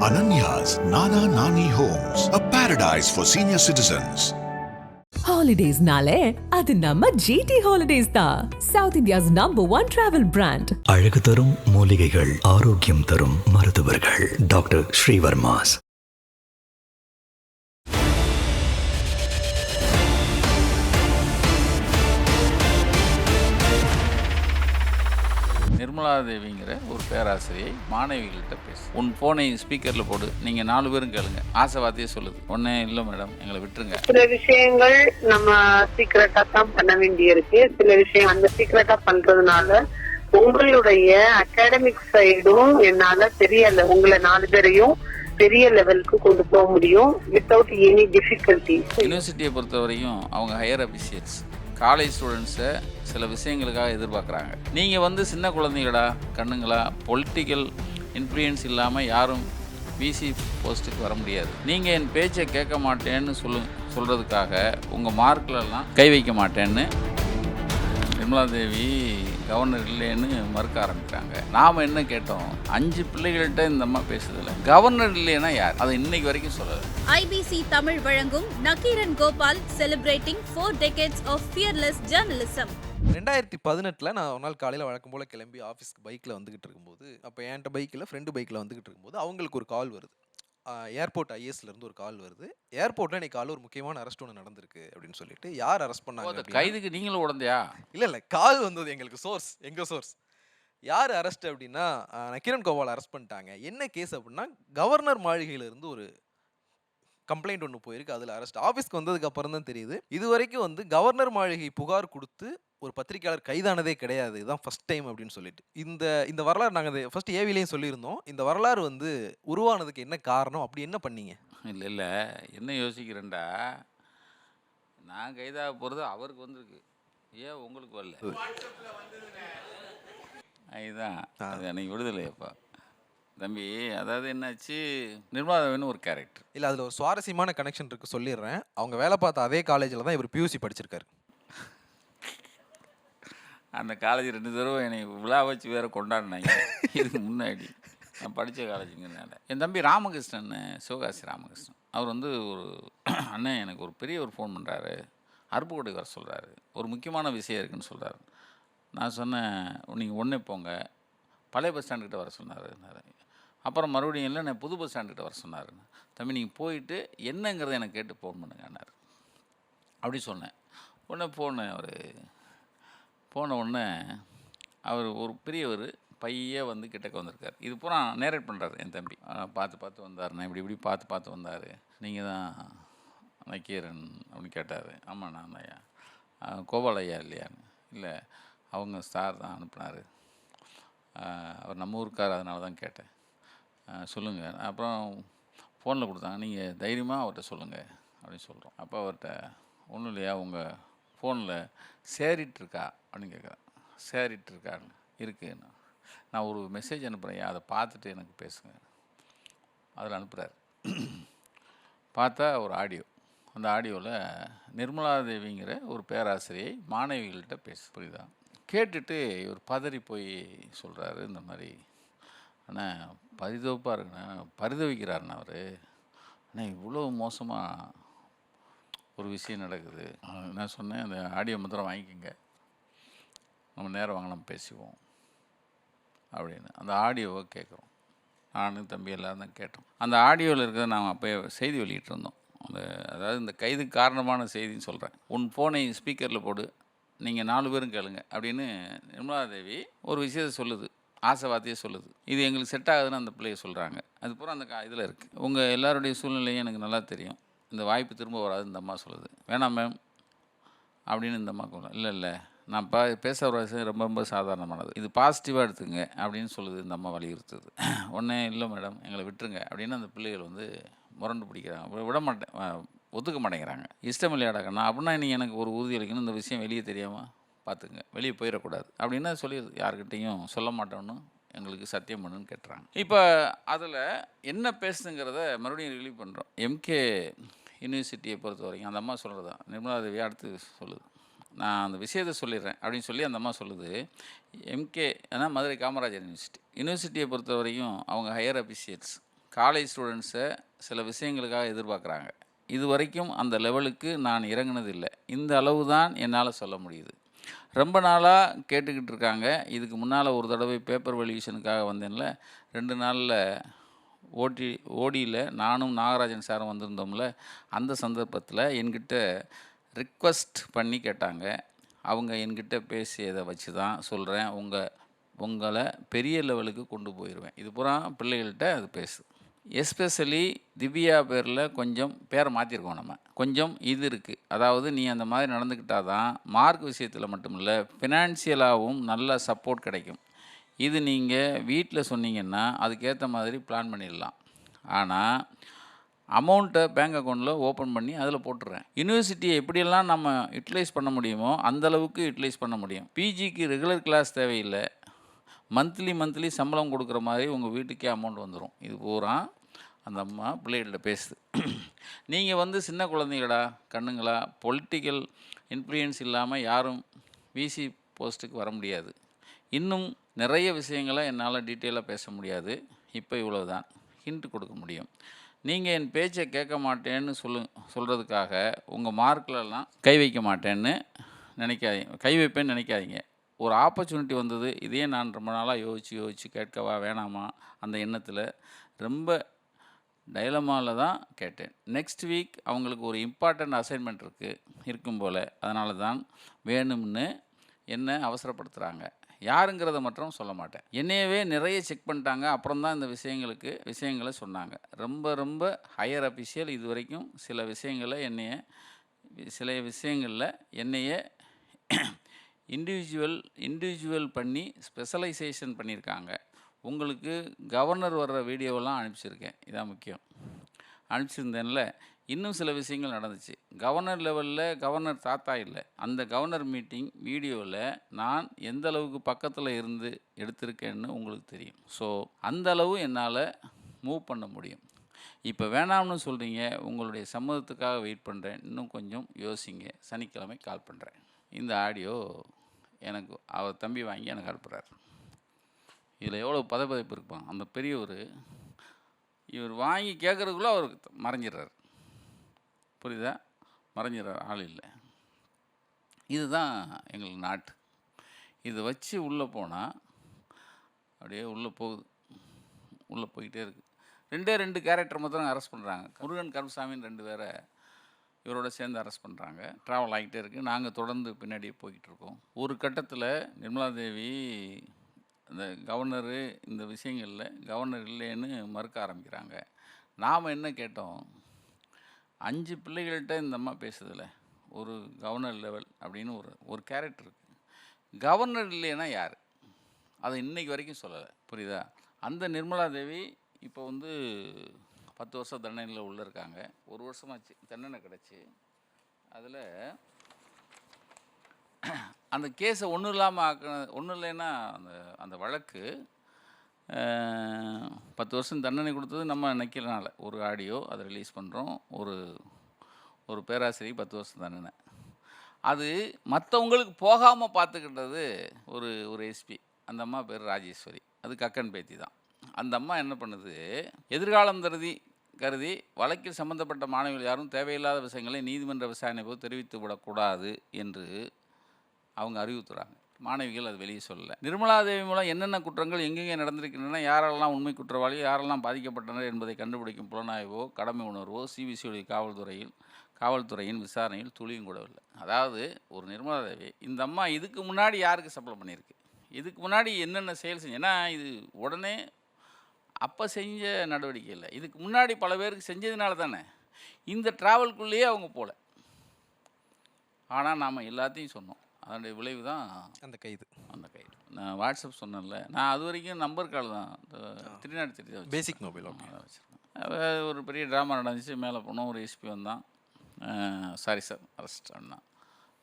Ananya's Nana Nani Homes, a paradise for senior citizens. ஹாலிடேஸ்னாலே அது நம்ம ஜிடி ஹாலிடேஸ் தான் south India's number one travel brand அழகு தரும் மூலிகைகள் ஆரோக்கியம் தரும் மருத்துவர்கள். டாக்டர் ஸ்ரீவர்மாஸ் நிர்மலா தேவிங்கிற ஒரு பேராசிரியை மாணவிகள்கிட்ட பேசு. உன் ஃபோனை ஸ்பீக்கரில் போடு. நீங்கள் நாலு பேரும் கேளுங்க. ஆசை வார்த்தையே சொல்லுது. ஒன்றே இல்லை மேடம் எங்களை விட்டுருங்க. சில விஷயங்கள் நம்ம சீக்கிரட்டா தான் பண்ண வேண்டியிருக்கு. சில விஷயம் அந்த சீக்கிரட்டா பண்றதுனால உங்களுடைய அகாடமிக் சைடும் என்னால தெரியல. உங்களை நாலு பேரையும் பெரிய லெவலுக்கு கொண்டு போக முடியும் வித்தவுட் எனி டிஃபிகல்டி யூனிவர்சிட்டியை பொறுத்த வரைக்கும் அவங்க ஹையர் அபிஷியல்ஸ் காலேஜ் ஸ்டூடெண்ட்ஸை சில விஷயங்களுக்காக எதிர்பார்க்குறாங்க. நீங்கள் வந்து சின்ன குழந்தைகளா கண்ணுங்களா பொலிட்டிக்கல் இன்ஃப்ளூயன்ஸ் இல்லாமல் யாரும் பிசி போஸ்ட்டுக்கு வர முடியாது. நீங்கள் என் பேச்சை கேட்க மாட்டேன்னு சொல்லு சொல்கிறதுக்காக உங்கள் மார்க்லலாம் கை வைக்க மாட்டேன்னு. நிர்மலா தேவி கவர்னர் இல்லைன்னு மறுக்க ஆரம்பிக்கிறாங்க. நாம் என்ன கேட்டோம்? அஞ்சு பிள்ளைகள்கிட்ட இந்த அம்மா பேசுதில்ல கவர்னர் இல்லைன்னா யார்? அதை இன்னைக்கு வரைக்கும் சொல்லலை. ஐபிசி தமிழ் வழங்கும் Nakkeeran Gopal celebrating four decades of fearless journalism ரெண்டாயிரத்தி பதினெட்டில் நான் ஒரு நாள் காலையில் வழக்கம் போல் கிளம்பி ஆஃபீஸ்க்கு பைக்கில் வந்துக்கிட்டு இருக்கும்போது அப்போ என்கிட்ட பைக்கில் ஃப்ரெண்டு பைக்கில் வந்துக்கிட்டு இருக்கும்போது அவங்களுக்கு ஒரு கால் வருது. ஏர்போர்ட் ஐஎஸ்லேருந்து ஒரு கால் வருது. ஏர்போர்ட்டில் இன்னைக்கு காலைல ஒரு முக்கியமான அரெஸ்ட் ஒன்று நடந்திருக்கு அப்படின்னு சொல்லிட்டு யார் அரெஸ்ட் பண்ணாங்க கைதுக்கு நீங்களும் உடந்தையா? இல்லை இல்லை. கால் வந்தது எங்களுக்கு சோர்ஸ் எங்கள் சோர்ஸ் யார் அரெஸ்ட் அப்படின்னா நக்கிரன் கோபால் அரெஸ்ட் பண்ணிட்டாங்க. என்ன கேஸ் அப்படின்னா கவர்னர் மாளிகையிலிருந்து ஒரு கம்ப்ளைண்ட் ஒன்று போயிருக்கு. அதில் அரெஸ்ட் ஆஃபீஸ்க்கு வந்ததுக்கு அப்புறம் தான் தெரியுது. இது வரைக்கும் வந்து கவர்னர் மாளிகை புகார் கொடுத்து ஒரு பத்திரிக்கையாளர் கைதானதே கிடையாது. இதுதான் ஃபர்ஸ்ட் டைம் அப்படின்னு சொல்லிட்டு. இந்த இந்த வரலாறு நாங்கள் ஃபர்ஸ்ட் ஏவிலையும் சொல்லியிருந்தோம். இந்த வரலாறு வந்து உருவானதுக்கு என்ன காரணம்? அப்படி என்ன பண்ணீங்க? இல்லை இல்லை. என்ன யோசிக்கிறேன்டா? நான் கைதாக போகிறது அவருக்கு வந்திருக்கு. ஏன் உங்களுக்கு வரல? அதுதான் அது அன்னைக்கு விடுதலை அப்பா தம்பி அதாவது என்னாச்சு? நிர்மலாதவன் ஒரு கேரக்டர் இல்லை அதில் ஒரு சுவாரஸ்யமான கனெக்ஷன் இருக்கு சொல்லிடுறேன். அவங்க வேலை பார்த்த அதே காலேஜில் தான் இவர் பியூசி படிச்சிருக்காரு. அந்த காலேஜ் ரெண்டு தடவை என்னை விழா வச்சு வேற கொண்டாடினாங்க. இதுக்கு முன்னாடி. நான் படித்த காலேஜுங்கிறனால என் தம்பி ராமகிருஷ்ணன் சிவகாசி ராமகிருஷ்ணன். அவர் வந்து ஒரு அண்ணன் எனக்கு ஒரு பெரிய ஒரு ஃபோன் பண்ணுறாரு அருப்புக்கோட்டைக்கு வர சொல்கிறாரு ஒரு முக்கியமான விஷயம் இருக்குதுன்னு சொல்கிறாரு நான் சொன்னேன் நீங்கள் ஒன்றே போங்க. பழைய பஸ் ஸ்டாண்டுக்கிட்ட வர சொன்னார். அப்புறம் மறுபடியும் இல்லை நான் புது பஸ் ஸ்டாண்டுக்கிட்ட வர சொன்னார். தம்பி நீங்கள் போயிட்டு என்னங்கிறத எனக்கு கேட்டு ஃபோன் பண்ணுங்கன்னார் அப்படி சொன்னேன். உடனே போனேன் அவர் போன உடனே அவர் ஒரு பெரியவர் பையே வந்து கிட்டக்க வந்திருக்கார். இது பூரா நேரேட் பண்ணுறாரு என் தம்பி. பார்த்து பார்த்து வந்தார். இப்படி இப்படி பார்த்து பார்த்து வந்தார். நீங்கள் தான் நக்கீரன் அப்படின்னு கேட்டார். ஆமாம் நான் ஐயா. கோபால் ஐயா இல்லையான்னு. இல்லை அவங்க ஸ்டார் தான் அனுப்புனார். அவர் நம்ம ஊருக்கார் அதனால தான் கேட்டேன். சொல்லுங்கள் அப்புறம் ஃபோனில் கொடுத்தாங்க நீங்கள் தைரியமாக அவர்கிட்ட சொல்லுங்கள் அப்படின்னு சொல்கிறோம் அப்போ அவர்கிட்ட ஒன்றும் இல்லையா உங்கள் ஃபோனில் சேரிட்டு இருக்கா அப்படின்னு கேட்குறேன். சேரிட்டு இருக்காங்க இருக்குன்னு நான் ஒரு மெசேஜ் அனுப்புகிறேன் அதை பார்த்துட்டு எனக்கு பேசுங்க. அதில் அனுப்புகிறார் பார்த்தா ஒரு ஆடியோ அந்த ஆடியோவில் நிர்மலா தேவிங்கிற ஒரு பேராசிரியை மாணவிகள்கிட்ட பேச. புரியுதா? கேட்டுட்டு இவர் பதறி போய் சொல்கிறாரு இந்த மாதிரி அண்ணா பரிதவிப்பாக இருக்குண்ணா. பரிதவிக்கிறாருண்ணா அவர். அண்ணா இவ்வளோ மோசமாக ஒரு விஷயம் நடக்குது. நான் சொன்னேன். அந்த ஆடியோ மாத்திரம் வாங்கிக்கோங்க. நம்ம நேரம் வாங்கலாம் நம்ம அப்படின்னு. அந்த ஆடியோவை கேட்குறோம். நானும் தம்பி எல்லாரும் தான் கேட்டோம். அந்த ஆடியோவில் இருக்கிறத நாங்கள் அப்போ செய்தி வெளியிட்டு இருந்தோம் அந்த அதாவது இந்த கைதுக்கு காரணமான செய்தின்னு சொல்கிறேன் உன் ஃபோனை ஸ்பீக்கரில் போடு. நீங்கள் நாலு பேரும் கேளுங்க. அப்படின்னு நிர்மலா தேவி ஒரு விஷயத்தை சொல்லுது. ஆசை வார்த்தையே சொல்லுது. இது எங்களுக்கு செட் ஆகுதுன்னு அந்த பிள்ளைய சொல்கிறாங்க அது பூரா அந்த இதில் இருக்குது உங்கள் எல்லாருடைய சூழ்நிலையும் எனக்கு நல்லா தெரியும். இந்த வாய்ப்பு திரும்ப வராது இந்த அம்மா சொல்லுது. வேணாம் மேம் அப்படின்னு இந்த அம்மா இல்லை இல்லை. நான் இப்போ பேசுகிற வர விஷயம் ரொம்ப ரொம்ப சாதாரணமானது. இது பாசிட்டிவாக எடுத்துங்க அப்படின்னு சொல்லுது இந்த அம்மா வலியுறுத்துது. உடனே இல்லை மேடம் எங்களை விட்டுருங்க. அப்படின்னு அந்த பிள்ளைகள் வந்து முரண்டு பிடிக்கிறாங்க. விட மாட்டேன் ஒத்துக்க மாட்டேங்கிறாங்க. இஷ்டம் இல்லையாடா கண்ணா அப்படின்னா நீ எனக்கு ஒரு உறுதி அளிக்கணும் இந்த விஷயம் வெளியே தெரியாமல் பார்த்துங்க வெளியே போயிடக்கூடாது. அப்படின்னா சொல்லி யார்கிட்டையும் சொல்ல மாட்டோன்னு எங்களுக்கு சத்தியம் பண்ணுன்னு கேட்டுறாங்க. இப்போ அதில் என்ன பேசுங்கிறத மறுபடியும் ரிலீவ் பண்ணுறோம் எம்கே யூனிவர்சிட்டியை பொறுத்த வரைக்கும் அந்த அம்மா சொல்கிறது தான் நிர்மலா தேவி அடுத்து சொல்லுது. நான் அந்த விஷயத்தை சொல்லிடுறேன் அப்படின்னு சொல்லி அந்த அம்மா சொல்லுது. எம்கே ஆனால் மதுரை காமராஜர் யூனிவர்சிட்டி யூனிவர்சிட்டியை பொறுத்த வரைக்கும் அவங்க ஹையர் அபிஷியல்ஸ் காலேஜ் ஸ்டூடெண்ட்ஸை சில விஷயங்களுக்காக எதிர்பார்க்குறாங்க. இது வரைக்கும் அந்த லெவலுக்கு நான் இறங்கினதில்லை. இந்த அளவு தான் என்னால் சொல்ல முடியுது. ரொம்ப நாளாக கேட்டுக்கிட்டு இருக்காங்க. இதுக்கு முன்னால் ஒரு தடவை பேப்பர் வெல்யூஷனுக்காக வந்தேன்ல. ரெண்டு நாளில் ஓட்டி ஓடியில் நானும் நாகராஜன் சாரும் வந்திருந்தோம்ல. அந்த சந்தர்ப்பத்தில் என்கிட்ட ரிக்வஸ்ட் பண்ணி கேட்டாங்க. அவங்க என்கிட்ட பேசியதை வச்சு தான் சொல்கிறேன் உங்கள் உங்களை பெரிய லெவலுக்கு கொண்டு போயிடுவேன் இது பூரா பிள்ளைகள்கிட்ட அது பேசு. எஸ்பெஷலி திவ்யா பேரில் கொஞ்சம் பேரை மாற்றிருக்கோம் நம்ம. கொஞ்சம் இது இருக்குது அதாவது நீ அந்த மாதிரி நடந்துக்கிட்டால் தான் மார்க் விஷயத்தில் மட்டும் இல்லை ஃபினான்ஷியலாகவும் நல்ல சப்போர்ட் கிடைக்கும். இது நீங்கள் வீட்டில் சொன்னீங்கன்னா அதுக்கேற்ற மாதிரி பிளான் பண்ணிடலாம். ஆனால் அமௌண்ட்டை பேங்க் அக்கௌண்ட்டில் ஓப்பன் பண்ணி அதில் போட்டுறேன். யூனிவர்சிட்டியை எப்படியெல்லாம் நம்ம யூட்டிலைஸ் பண்ண முடியுமோ அந்தளவுக்கு யூட்டிலைஸ் பண்ண முடியும். பிஜிக்கு ரெகுலர் கிளாஸ் தேவையில்லை. மந்த்லி மந்த்லி சம்பளம் கொடுக்குற மாதிரி உங்கள் வீட்டுக்கே அமௌண்ட் வந்துடும் இது பூரா அந்த அம்மா பிள்ளைகள்கிட்ட பேசுது. நீங்கள் வந்து சின்ன குழந்தைகளா? கண்ணுங்களா? பொலிட்டிக்கல் இன்ஃப்ளூயன்ஸ் இல்லாமல் யாரும் விசி போஸ்ட்டுக்கு வர முடியாது. இன்னும் நிறைய விஷயங்களை என்னால் டீட்டெயிலாக பேச முடியாது. இப்போ இவ்வளோ தான் ஹிண்ட் கொடுக்க முடியும். நீங்கள் என் பேச்சை கேட்க மாட்டேன்னு சொல்லு சொல்கிறதுக்காக உங்கள் மார்க்கிலலாம் கை வைக்க மாட்டேன்னு நினைக்காதீங்க. கை வைப்பேன்னு நினைக்காதீங்க. ஒரு ஆப்பர்ச்சுனிட்டி வந்தது இதே நான் ரொம்ப நாளாக யோசித்து யோசித்து கேட்கவா வேணாமா அந்த எண்ணத்தில் ரொம்ப டைலமாவில் தான் கேட்டேன். நெக்ஸ்ட் வீக் அவங்களுக்கு ஒரு இம்பார்ட்டண்ட் அசைன்மெண்ட் இருக்குது இருக்கும் போல். அதனால தான் வேணும்னு என்ன அவசரப்படுத்துகிறாங்க யாருங்கிறத மட்டும் சொல்ல மாட்டேன். என்னையவே நிறைய செக் பண்ணிட்டாங்க. அப்புறம் தான் இந்த விஷயங்களுக்கு விஷயங்களை சொன்னாங்க. ரொம்ப ரொம்ப ஹையர் அஃபிஷியல் இது வரைக்கும் சில விஷயங்களை என்னைய சில விஷயங்களில் என்னைய இண்டிவிஜுவல் இண்டிவிஜுவல் பண்ணி ஸ்பெஷலைசேஷன் பண்ணியிருக்காங்க. உங்களுக்கு கவர்னர் வர்ற வீடியோவெல்லாம் அனுப்பிச்சிருக்கேன். இதான் முக்கியம். அனுப்பிச்சிருந்தேன்ல. இன்னும் சில விஷயங்கள் நடந்துச்சு. கவர்னர் லெவலில் கவர்னர் தாத்தா இல்லை. அந்த கவர்னர் மீட்டிங் வீடியோவில் நான் எந்த அளவுக்கு பக்கத்தில் இருந்து எடுத்திருக்கேன்னு உங்களுக்கு தெரியும். ஸோ அந்த அளவு என்னால் மூவ் பண்ண முடியும். இப்போ வேணாம்னு சொல்கிறீங்க உங்களுடைய சம்மதத்துக்காக வெயிட் பண்ணுறேன் இன்னும் கொஞ்சம் யோசிங்க. சனிக்கிழமை கால் பண்ணுறேன் இந்த ஆடியோ எனக்கு அவர் தம்பி வாங்கி எனக்கு அனுப்புகிறார் இதில் எவ்வளோ பதப்பதைப்பு இருப்பான் அந்த பெரியவர் இவர் வாங்கி கேட்குறதுக்குள்ளே அவர் மறைஞ்சிடுறார். புரியுதா? மறைஞ்சிற ஆள் இல்லை. இதுதான் எங்களுக்கு நாட்டு. இதை வச்சு உள்ளே போனால் அப்படியே உள்ளே போகுது. உள்ளே போயிட்டே இருக்குது ரெண்டே ரெண்டு கேரக்டர் மாத்திரம் அரெஸ்ட் பண்ணுறாங்க முருகன் கருமசாமின்னு ரெண்டு பேரை இவரோட சேர்ந்து அரெஸ்ட் பண்ணுறாங்க ட்ராவல் ஆகிட்டே இருக்குது நாங்கள் தொடர்ந்து பின்னாடியே போய்கிட்டு இருக்கோம். ஒரு கட்டத்தில் நிர்மலா தேவி இந்த கவர்னரு இந்த விஷயங்களில் கவர்னர் இல்லைன்னு மறுக்க ஆரம்பிக்கிறாங்க. நாம் என்ன கேட்டோம்? அஞ்சு பிள்ளைகள்கிட்ட இந்த அம்மா பேசுதில்ல ஒரு கவர்னர் லெவல் அப்படின்னு ஒரு ஒரு கேரக்டர் இருக்குது கவர்னர் இல்லைன்னா யார்? அதை இன்றைக்கு வரைக்கும் சொல்லலை. புரியுதா? அந்த நிர்மலா தேவி இப்போ வந்து பத்து வருஷம் தண்டனையில் உள்ளே இருக்காங்க. ஒரு வருஷமாச்சு. தண்டனை கிடச்சி. அதில் அந்த கேஸை ஒன்றும் இல்லாமல் ஆக்கின ஒன்றும் இல்லைன்னா அந்த அந்த வழக்கு பத்து வருஷம் தண்டனை கொடுத்தது நம்ம நினைக்கிறனால. ஒரு ஆடியோ அதை ரிலீஸ் பண்ணுறோம் ஒரு ஒரு பேராசிரியர் பத்து வருஷம் தண்டனை. அது மற்றவங்களுக்கு போகாமல் பார்த்துக்கிட்டது ஒரு ஒரு எஸ்பி அந்த அம்மா பேர் ராஜேஸ்வரி. அது கக்கன் பேத்தி தான். அந்த அம்மா என்ன பண்ணுது? எதிர்காலம் கருதி கருதி வழக்கில் சம்பந்தப்பட்ட மாணவிகள் யாரும் தேவையில்லாத விஷயங்களை நீதிமன்ற விசாரணை போது தெரிவித்து விடக்கூடாது என்று அவங்க அறிவுறுத்துகிறாங்க மாணவிகள் அது வெளியே சொல்லலை. நிர்மலா தேவி மூலம் என்னென்ன குற்றங்கள் எங்கெங்கே நடந்திருக்கின்றன யாரெல்லாம் உண்மை குற்றவாளி யாரெல்லாம் பாதிக்கப்பட்டனர் என்பதை கண்டுபிடிக்கும் புலனாய்வோ கடமை உணர்வோ சிபிசிஐடி காவல்துறையில் காவல்துறையின் விசாரணையில் துளியும் கூட இல்லை அதாவது ஒரு நிர்மலா தேவி இந்த அம்மா இதுக்கு முன்னாடி யாருக்கு சப்ளை பண்ணியிருக்கு? இதுக்கு முன்னாடி என்னென்ன செயல் செஞ்சு ஏன்னா இது உடனே அப்போ செஞ்ச நடவடிக்கை இல்லை. இதுக்கு முன்னாடி பல பேருக்கு செஞ்சதுனால தானே. இந்த ட்ராவல்குள்ளேயே அவங்க போகல ஆனால் நாம் எல்லாத்தையும் சொன்னோம். அதனுடைய விளைவு தான் அந்த கைது. அந்த கைது. நான் வாட்ஸ்அப் சொன்னேன்ல நான் அது வரைக்கும் நம்பர் கால் தான். Three not three basic mobile அதை வச்சுருக்கேன். ஒரு பெரிய ட்ராமா நடந்துச்சு. மேலே போனோம். ஒரு எஸ்பி வந்தான். சாரி சார் அரெஸ்ட் அண்ணா.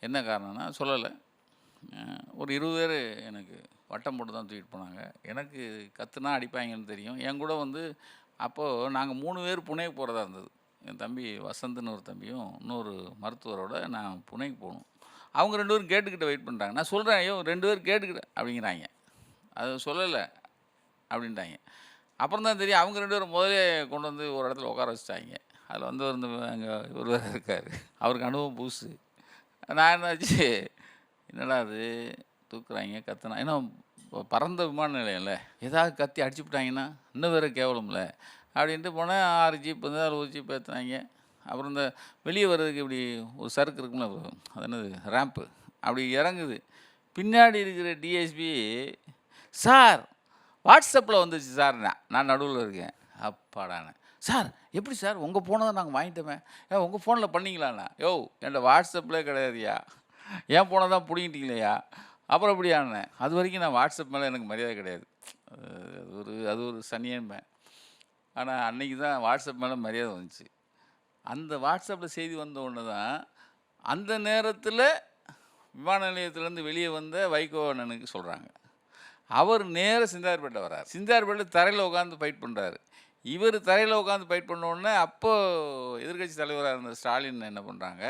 என்ன காரணம்னா சொல்லலை. ஒரு இருபது பேர் எனக்கு வட்டம் போட்டு தான் தூக்கிட்டு போனாங்க. எனக்கு கத்துனா அடிப்பாங்கன்னு தெரியும். என் கூட வந்து அப்போது நாங்கள் மூணு பேர் புனேக்கு போகிறதா இருந்தது. என் தம்பி வசந்த்னு ஒரு தம்பியும் இன்னொரு மருத்துவரோட நான் புனேக்கு போகணும் அவங்க ரெண்டு பேரும் கேட்டுக்கிட்ட வெயிட் பண்ணுறாங்க நான் சொல்கிறேன் ஐயோ ரெண்டு பேர் கேட்டுக்கிட்ட அப்படிங்கிறாங்க. அது சொல்லலை அப்படின்ட்டாங்க. அப்புறம் தான் தெரியும் அவங்க ரெண்டு பேரும் முதலே கொண்டு வந்து ஒரு இடத்துல உட்கார வச்சுட்டாங்க. அதில் வந்து ஒரு அங்கே ஒருவர் இருக்கார். அவருக்கு அனுபவம் புதுசு. நான் என்னாச்சு என்னடா அது தூக்குறாங்க கத்துனா ஏன்னா பறந்த விமான நிலையம்ல. ஏதாவது கத்தி அடிச்சு விட்டாங்கன்னா இன்னும் வேறு கேவலம்ல. அப்படின்ட்டு போனேன் ஆறு ஜீப் வந்து அதில் ஒரு ஜீப் ஏற்றுனாங்க அப்புறம் இந்த வெளியே வர்றதுக்கு இப்படி ஒரு சறுக்கு இருக்கும்ல அது என்னது? ரேம்ப்பு அப்படி இறங்குது. பின்னாடி இருக்கிற டிஎஸ்பி சார் வாட்ஸ்அப்பில் வந்துச்சு சார். நான் நான் நடுவில் இருக்கேன். அப்பாடானே சார் எப்படி சார்? உங்கள் ஃபோனை தான் நாங்கள் வாங்கிட்டோமே. ஏ உங்கள் ஃபோனில் பண்ணிங்களாண்ணா யோ என்கிட்ட வாட்ஸ்அப்பில் கிடையாதுயா என் ஃபோனை தான் பிடிங்கிட்டீங்களேயா அப்புறம் எப்படியாண்ணே அது வரைக்கும் நான் வாட்ஸ்அப் மேலே எனக்கு மரியாதை கிடையாது. அது ஒரு அது ஒரு சனியன்மை. ஆனால் அன்னைக்கு தான் வாட்ஸ்அப் மேலே மரியாதை வந்துச்சு. அந்த வாட்ஸ்அப்பில் செய்தி வந்த உடனே தான் அந்த நேரத்தில் விமான நிலையத்திலேருந்து வெளியே வந்த வைகோ அண்ணனுக்கு சொல்கிறாங்க. அவர் நேர சிந்தார்பேட்டை வரார். சிந்தார்பேட்டை தரையில் உட்காந்து ஃபைட் பண்ணுறாரு. இவர் தரையில் உட்காந்து ஃபைட் பண்ண உடனே அப்போ எதிர்க்கட்சி தலைவராக இருந்த ஸ்டாலின் என்ன பண்ணுறாங்க?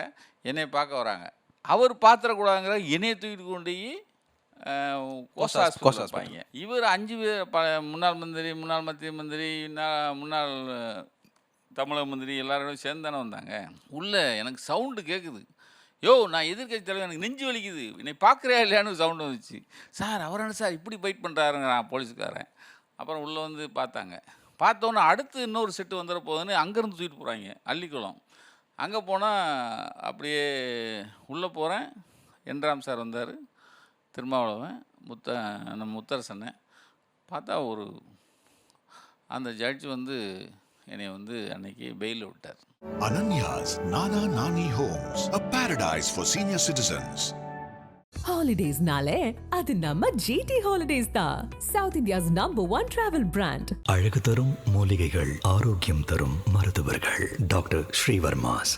என்னை பார்க்க வராங்க. அவர் பாத்திரக்கூடாதுங்கிற என்னையை தூக்கிட்டு கொண்டு போய் கோசா கோசா ஹாஸ்பிட்டல். hospital. வைப்பாங்க. இவர் அஞ்சு பேர் ப முன்னாள் மந்திரி முன்னாள் மத்திய மந்திரி முன்னாள் தமிழக மந்திரி எல்லாரோடும் சேர்ந்து தானே வந்தாங்க. உள்ளே எனக்கு சவுண்டு கேட்குது யோ நான் எதிர்கட்சி தலைவர் எனக்கு நெஞ்சு வலிக்குது. என்னை பார்க்குறியா இல்லையான்னு சவுண்டு வந்துச்சு. சார் அவர் என்ன சார் இப்படி ஃபைட் பண்ணுறாருங்க நான் போலீஸ்காரன். அப்புறம் உள்ளே வந்து பார்த்தாங்க. பார்த்தோன்னே அடுத்து இன்னொரு செட்டு வந்துட போகுதுன்னு அங்கேருந்து தூக்கிட்டு போகிறாங்க அள்ளிக்குளம். அங்கே போனால் அப்படியே உள்ளே போகிறேன் என்றாம் சார் வந்தார். திருமாவளவன் முத்த நம்ம முத்தரசனை. பார்த்தா ஒரு அந்த ஜட்ஜ் வந்து என்னை வந்து அன்னைக்கு பெயில் விட்டார். Ananya's Nana Nani Homes, a paradise for senior citizens. ஹாலிடேஸ்னாலே அது நம்ம ஜிடி ஹாலிடேஸ் தான். South India's number one travel brand அழகு தரும் மூலிகைகள் ஆரோக்கியம் தரும் மருத்துவர்கள். டாக்டர் ஸ்ரீவர்மாஸ்